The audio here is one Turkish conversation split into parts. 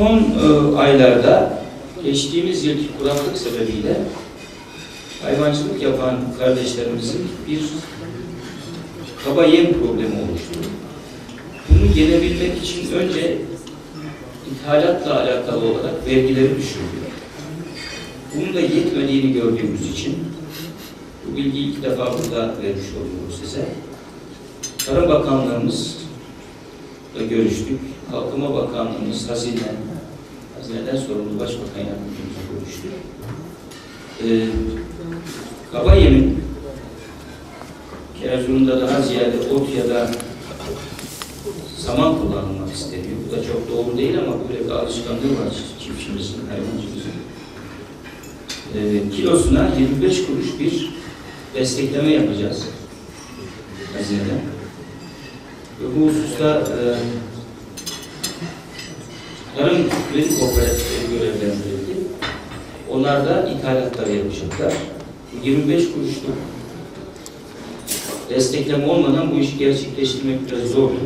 Son e, aylarda geçtiğimiz yılki kuraklık sebebiyle hayvancılık yapan kardeşlerimizin bir kaba yem problemi oluştu. Bunu yenebilmek için önce ithalatla alakalı olarak vergileri düşürdü. Bunun da yetmediğini gördüğümüz için bu bilgiyi ilk defa burada vermiş oluyoruz size. Tarım Bakanlığımızla görüştük. Kalkınma Bakanlığımız, Hazine, Hazineden sorumlu Başbakan Yardımcımızla görüştük. Ee, kaba yemin Erzurum'da daha ziyade ot ya da saman kullanılmak isteniyor. Bu da çok doğru değil ama böyle bir alışkanlığı var çiftçimizin, hayvancımızın. Ee, kilosuna 25 kuruş bir destekleme yapacağız hazineden. Bu hususta e, tarım kredi kooperatifleri görevlendirildi. Onlar da ithalatları yapacaklar. Bu 25 kuruşluk destekleme olmadan bu işi gerçekleştirmek biraz zordu.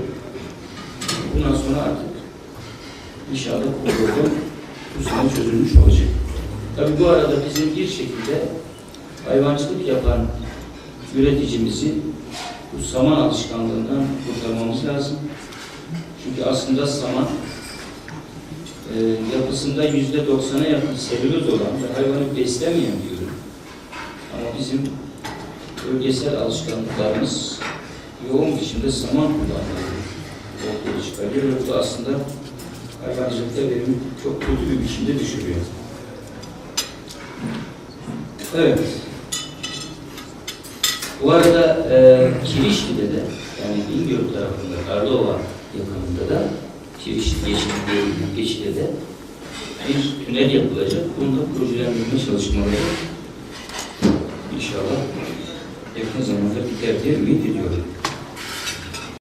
Bundan sonra artık inşallah bu bu sene çözülmüş olacak. Tabii bu arada bizim bir şekilde hayvancılık yapan üreticimizi bu saman alışkanlığından lazım. Çünkü aslında saman e, yapısında yüzde doksana yakın selüloz olan ve hayvanı beslemeyen bir ürün. Ama bizim bölgesel alışkanlıklarımız yoğun biçimde saman kullanmayı ortaya çıkarıyor bu da aslında hayvancılıkta verimi çok kötü bir biçimde düşürüyor. Evet. Bu arada e, Kirişli'de de yani Bingöl tarafında, Karlova yakınında da Kirişli geçidi, geçide de bir tünel yapılacak. Bunu da projelendirme çalışmaları inşallah yakın zamanda biter diye ümit ediyorum.